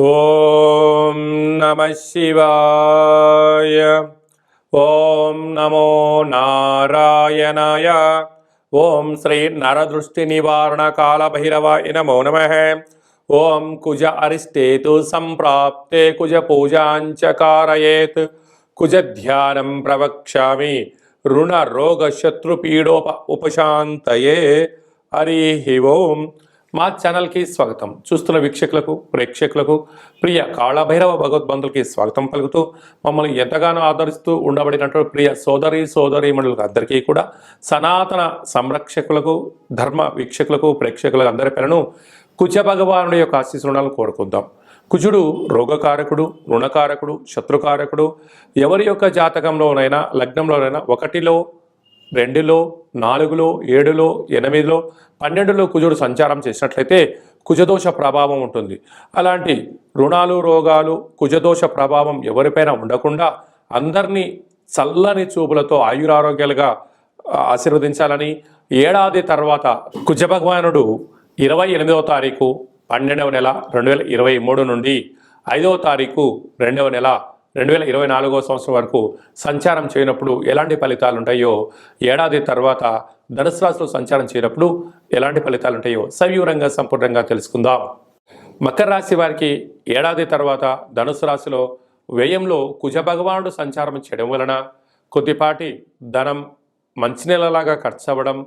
ఓం నమ శివాయ ఓం నమో నారాయణాయ ఓం శ్రీ నరదృష్టి నివారణ కాల భైరవాయ నమో నమ ఓం కుజ అరిష్టేతు సంప్రాప్తే కుజ పూజాంచ కారయేత్ కుజ ధ్యానం మా ఛానల్కి స్వాగతం. చూస్తున్న వీక్షకులకు ప్రేక్షకులకు ప్రియ కాళభైరవ భగవద్బంధులకి స్వాగతం పలుకుతూ మమ్మల్ని ఎంతగానో ఆదరిస్తూ ఉండబడినటువంటి ప్రియ సోదరి సోదరి మండలికి అందరికీ కూడా సనాతన సంరక్షకులకు ధర్మ వీక్షకులకు ప్రేక్షకులకు అందరి పేరును కుజ భగవానుడి యొక్క ఆశీస్సులను కోరుకుందాం. కుజుడు రోగకారకుడు రుణకారకుడు శత్రుకారకుడు ఎవరి యొక్క జాతకంలోనైనా లగ్నంలోనైనా ఒకటిలో రెండులో నాలుగులో ఏడులో ఎనిమిదిలో పన్నెండులో కుజుడు సంచారం చేసినట్లయితే కుజదోష ప్రభావం ఉంటుంది. అలాంటి రుణాలు రోగాలు కుజదోష ప్రభావం ఎవరిపైన ఉండకుండా అందరినీ చల్లని చూపులతో ఆయురారోగ్యాలుగా ఆశీర్వదించాలని ఏడాది తర్వాత కుజ భగవానుడు ఇరవై ఎనిమిదవ తారీఖు పన్నెండవ నెల రెండు వేల ఇరవై మూడు నుండి ఐదవ తారీఖు రెండవ నెల రెండు వేల ఇరవై నాలుగో సంవత్సరం వరకు సంచారం చేయనప్పుడు ఎలాంటి ఫలితాలు ఉంటాయో ఏడాది తర్వాత ధనుసు రాశిలో సంచారం చేయనప్పుడు ఎలాంటి ఫలితాలు ఉంటాయో సవివరంగా సంపూర్ణంగా తెలుసుకుందాం. మకర రాశి వారికి ఏడాది తర్వాత ధనుసు రాశిలో వ్యయంలో కుజ భగవానుడు సంచారం చేయడం వలన కొద్దిపాటి ధనం మంచినీళ్ళలాగా ఖర్చు అవ్వడం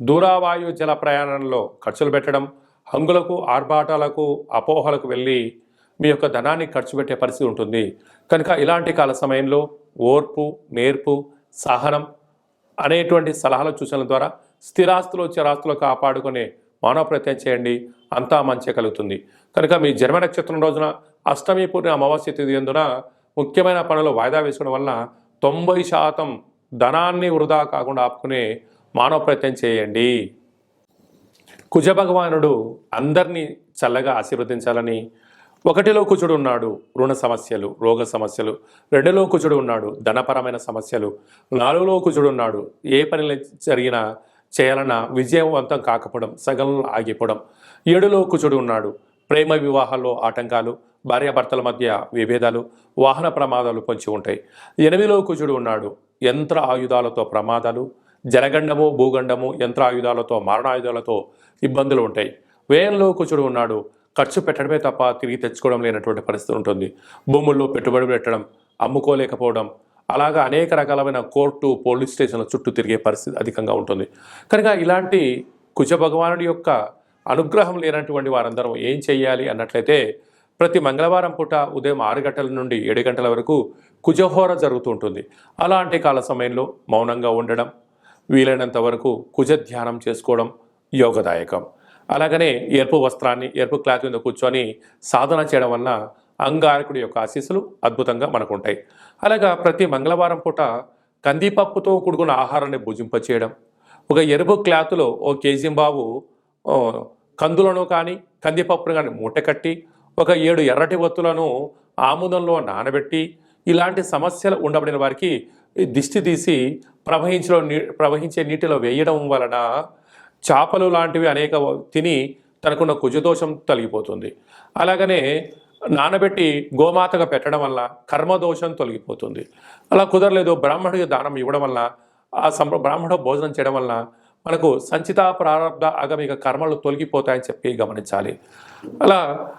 దూరావాయు జల ప్రయాణంలో ఖర్చులు పెట్టడం హంగులకు ఆర్భాటాలకు అపోహలకు వెళ్ళి మీ యొక్క ధనాన్ని ఖర్చు పెట్టే పరిస్థితి ఉంటుంది. కనుక ఇలాంటి కాల సమయంలో ఓర్పు నేర్పు సహనం అనేటువంటి సలహాల సూచనల ద్వారా స్థిరాస్తులు చిరాస్తులు కాపాడుకునే మానవ ప్రయత్నం చేయండి. అంతా మంచి కలుగుతుంది. కనుక మీ జన్మ నక్షత్రం రోజున అష్టమి పూర్ణ అమావాస్య తిథి ఎందున ముఖ్యమైన పనులు వాయిదా వేసుకోవడం వలన తొంభై శాతం ధనాన్ని వృధా కాకుండా ఆపుకునే మానవ ప్రయత్నం చేయండి. కుజ భగవానుడు అందరినీ చల్లగా ఆశీర్వదించాలని ఒకటిలో కూచుడు ఉన్నాడు రుణ సమస్యలు రోగ సమస్యలు. రెండులో కూచుడు ఉన్నాడు ధనపరమైన సమస్యలు. నాలుగులో కూచుడు ఉన్నాడు ఏ పని జరిగినా చేయాలన్నా విజయవంతం కాకపోవడం సగంలో ఆగిపోవడం. ఏడులో కూచుడు ఉన్నాడు ప్రేమ వివాహాల్లో ఆటంకాలు భార్యాభర్తల మధ్య విభేదాలు వాహన ప్రమాదాలు పొంచి ఉంటాయి. ఎనిమిదిలో కూచుడు ఉన్నాడు యంత్ర ఆయుధాలతో ప్రమాదాలు జనగండము భూగండము యంత్ర ఆయుధాలతో మారణాయుధాలతో ఇబ్బందులు ఉంటాయి. వ్యయంలో కూచుడు ఉన్నాడు ఖర్చు పెట్టడమే తప్ప తిరిగి తెచ్చుకోవడం లేనటువంటి పరిస్థితి ఉంటుంది. భూముల్లో పెట్టుబడి పెట్టడం అమ్ముకోలేకపోవడం అలాగా అనేక రకాలమైన కోర్టు పోలీస్ స్టేషన్ల చుట్టూ తిరిగే పరిస్థితి అధికంగా ఉంటుంది. కనుక ఇలాంటి కుజ భగవానుడి యొక్క అనుగ్రహం లేనటువంటి వారందరం ఏం చేయాలి అన్నట్లయితే ప్రతి మంగళవారం పూట ఉదయం ఆరు గంటల నుండి ఏడు గంటల వరకు కుజహోర జరుగుతూ ఉంటుంది. అలాంటి కాల సమయంలో మౌనంగా ఉండడం వీలైనంత వరకు కుజ ధ్యానం చేసుకోవడం యోగదాయకం. అలాగనే ఎరుపు వస్త్రాన్ని ఎరుపు క్లాత్ మీద కూర్చొని సాధన చేయడం వలన అంగారకుడి యొక్క ఆశీస్సులు అద్భుతంగా మనకు ఉంటాయి అలాగా ప్రతి మంగళవారం పూట కందిపప్పుతో కూడుకున్న ఆహారాన్ని భుజింపచేయడం ఒక ఎరుపు క్లాత్లో ఓ కేజీ బాబు కందులను కానీ కందిపప్పును కానీ మూట కట్టి ఒక ఏడు ఎర్రటి ఒత్తులను ఆముదంలో నానబెట్టి ఇలాంటి సమస్యలు ఉండబడిన వారికి ఈ దిష్టి తీసి ప్రవహించలో నీ ప్రవహించే నీటిలో వేయడం వలన చేపలు లాంటివి అనేక తిని తనకున్న కుజదోషం తొలగిపోతుంది. అలాగనే నానబెట్టి గోమాతగా పెట్టడం వల్ల కర్మదోషం తొలగిపోతుంది. అలా కుదరలేదు బ్రాహ్మణుడికి దానం ఇవ్వడం వల్ల ఆ సంప్ర బ్రాహ్మణ భోజనం చేయడం వల్ల మనకు సంచిత ప్రారంభ ఆగమిక కర్మలు తొలగిపోతాయని చెప్పి గమనించాలి. అలా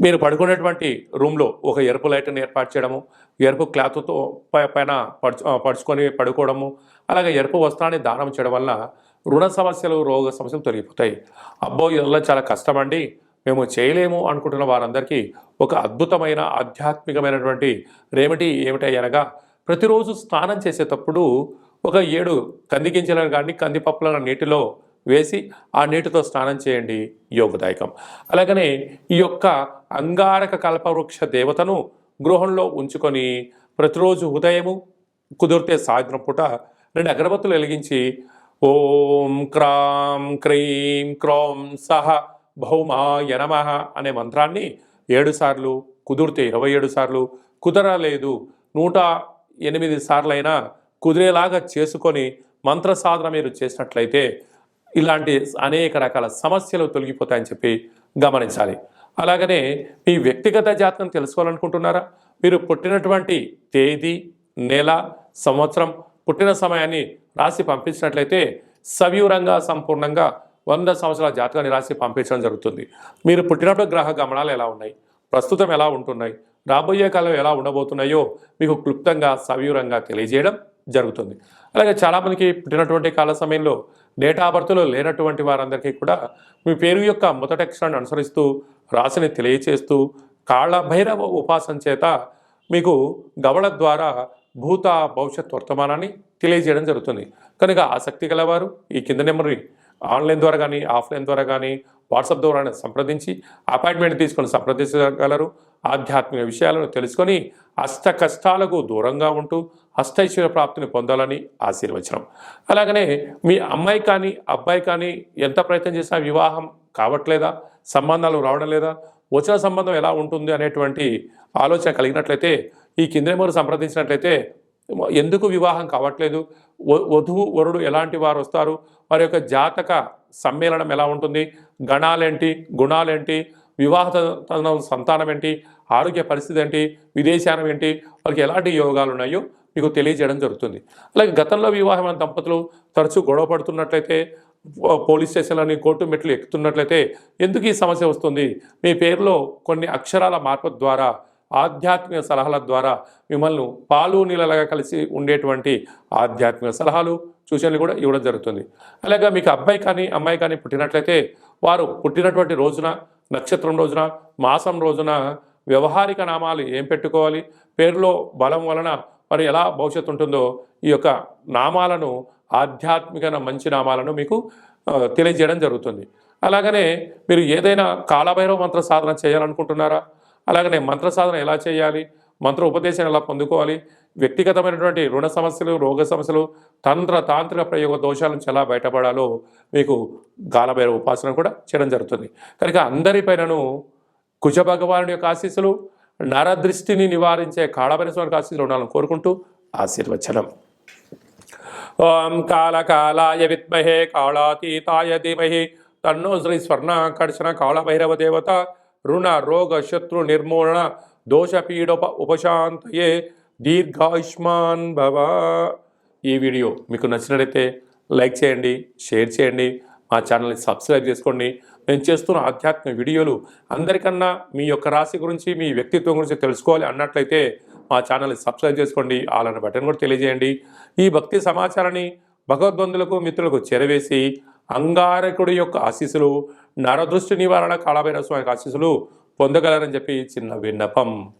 మీరు పడుకునేటువంటి రూమ్లో ఒక ఎరుపు లైట్ని ఏర్పాటు చేయడము ఎరుపు క్లాత్తో పై- పైన పడుచు పడుచుకొని పడుకోవడము అలాగే ఎరుపు వస్త్రాన్ని దానం చేయడం వల్ల రుణ సమస్యలు రోగ సమస్యలు తొలగిపోతాయి. అబ్బో ఇదంతా చాలా కష్టమండి. మేము చేయలేము అనుకుంటున్న వారందరికీ ఒక అద్భుతమైన ఆధ్యాత్మికమైనటువంటి రెమెడీ ఏమిటి అనగా ప్రతిరోజు స్నానం చేసేటప్పుడు ఒక ఏడు కంది గింజలను కానీ కందిపప్పులను నీటిలో వేసి ఆ నీటితో స్నానం చేయండి. యోగదాయకం. అలాగనే ఈ యొక్క అంగారక కల్పవృక్ష దేవతను గృహంలో ఉంచుకొని ప్రతిరోజు ఉదయము కుదిరితే సాయంత్రం పూట రెండు అగరబత్తులు వెలిగించి ఓం క్రాం క్రీం క్రోం సహ భౌమాయ నమ అనే మంత్రాన్ని ఏడు సార్లు కుదిరితే ఇరవై ఏడు సార్లు కుదరలేదు. నూట ఎనిమిది సార్లైనా కుదిరేలాగా చేసుకొని మంత్ర సాధన మీరు చేసినట్లయితే ఇలాంటి అనేక రకాల సమస్యలు తొలగిపోతాయని చెప్పి గమనించాలి. అలాగనే మీ వ్యక్తిగత జాతకం తెలుసుకోవాలనుకుంటున్నారా? మీరు పుట్టినటువంటి తేదీ నెల సంవత్సరం పుట్టిన సమయాన్ని రాసి పంపించినట్లయితే సవివరంగా సంపూర్ణంగా వంద సంవత్సరాల జాతకాన్ని రాసి పంపించడం జరుగుతుంది. మీరు పుట్టినప్పుడు గ్రహ గమనాలు ఎలా ఉన్నాయి? ప్రస్తుతం ఎలా ఉంటున్నాయి? రాబోయే కాలం ఎలా ఉండబోతున్నాయో మీకు క్లుప్తంగా సవివరంగా తెలియజేయడం జరుగుతుంది. అలాగే చాలామందికి పుట్టినటువంటి కాల సమయంలో డేటా బర్త్లో లేనటువంటి వారందరికీ కూడా మీ పేరు యొక్క మొదటి అక్షరాన్ని అనుసరిస్తూ రాశిని తెలియచేస్తూ కాళ్ళ భైరవ ఉపాసన చేత మీకు గవళ ద్వారా భూత భవిష్యత్ వర్తమానాన్ని తెలియజేయడం జరుగుతుంది. కనుక ఆసక్తి గలవారు ఈ కింద నెంబర్ని ఆన్లైన్ ద్వారా కానీ ఆఫ్లైన్ ద్వారా కానీ వాట్సాప్ ద్వారా సంప్రదించి అపాయింట్మెంట్ తీసుకొని సంప్రదించగలరు. ఆధ్యాత్మిక విషయాలను తెలుసుకొని అష్ట కష్టాలకు దూరంగా ఉంటూ అష్టైశ్వర్య ప్రాప్తిని పొందాలని ఆశీర్వచనం. అలాగనే మీ అమ్మాయి కానీ అబ్బాయి కానీ ఎంత ప్రయత్నం చేసినా వివాహం కావట్లేదా? సంబంధాలు రావడం లేదా? వచ్చిన సంబంధం ఎలా ఉంటుంది అనేటువంటి ఆలోచన కలిగినట్లయితే ఈ కింద నెంబర్ సంప్రదించినట్లయితే ఎందుకు వివాహం కావట్లేదు? వధువు వరుడు ఎలాంటి వారు వస్తారు? వారి యొక్క జాతక సమ్మేళనం ఎలా ఉంటుంది? గణాలేంటి? గుణాలేంటి? వివాహ సంతానం ఏంటి? ఆరోగ్య పరిస్థితి ఏంటి? విదేశానం ఏంటి? వారికి ఎలాంటి యోగాలు ఉన్నాయో మీకు తెలియజేయడం జరుగుతుంది. అలాగే గతంలో వివాహమైన దంపతులు తరచూ గొడవ పడుతున్నట్లయితే పోలీస్ స్టేషన్లని కోర్టు మెట్లు ఎక్కుతున్నట్లయితే ఎందుకు ఈ సమస్య వస్తుంది? మీ పేరులో కొన్ని అక్షరాల మార్పు ద్వారా ఆధ్యాత్మిక సలహాల ద్వారా మిమ్మల్ని పాలు నీళ్ళలాగా కలిసి ఉండేటువంటి ఆధ్యాత్మిక సలహాలు సూచనలు కూడా ఇవ్వడం జరుగుతుంది. అలాగే మీకు అబ్బాయి కానీ అమ్మాయి కానీ పుట్టినట్లయితే వారు పుట్టినటువంటి రోజున నక్షత్రం రోజున మాసం రోజున వ్యవహారిక నామాలు ఏం పెట్టుకోవాలి పేరులో బలం వలన మరి ఎలా భవిష్యత్తు ఉంటుందో ఈ యొక్క నామాలను ఆధ్యాత్మిక మంచి నామాలను మీకు తెలియజేయడం జరుగుతుంది. అలాగనే మీరు ఏదైనా కాలభైరవ మంత్ర సాధన చేయాలనుకుంటున్నారా? అలాగనే మంత్ర సాధన ఎలా చేయాలి? మంత్ర ఉపదేశం ఎలా పొందుకోవాలి? వ్యక్తిగతమైనటువంటి రుణ సమస్యలు రోగ సమస్యలు తంత్ర తాంత్రిక ప్రయోగ దోషాల నుంచి ఎలా బయటపడాలో మీకు గాలభైర ఉపాసన కూడా చేయడం జరుగుతుంది. కనుక అందరిపైనను కుజ భగవానుడి యొక్క ఆశీస్సులు నరదృష్టిని నివారించే కాళభైరస్వామి యొక్క ఆశీస్సులు ఉండాలని కోరుకుంటూ ఆశీర్వచనం. ఓం కాళకాలాయ విద్మహే కాళాతీతాయ ధీమహి తన్నో శ్రీ స్వర్ణాకర్షణ కాళభైరవ దేవత రుణ రోగ శత్రు నిర్మూలన దోషపీడోప ఉపశాంతయే దీర్ఘాయుష్మాన్ భవ ఈ వీడియో మీకు నచ్చినట్లయితే లైక్ చేయండి షేర్ చేయండి మా ఛానల్ని సబ్స్క్రైబ్ చేసుకోండి. నేను చేస్తున్న ఆధ్యాత్మిక వీడియోలు అందరికన్నా మీ యొక్క రాశి గురించి మీ వ్యక్తిత్వం గురించి తెలుసుకోవాలి అన్నట్లయితే మా ఛానల్ని సబ్స్క్రైబ్ చేసుకోండి. అలాంటి బటన్ కూడా తెలియజేయండి. ఈ భక్తి సమాచారాన్ని భగవద్బంధులకు మిత్రులకు చేరవేసి అంగారకుడి యొక్క ఆశీస్సులు నరదృష్టి నివారణ కాళభైరవ స్వామి ఆశీస్సులు పొందగలరని చెప్పి చిన్న విన్నపం.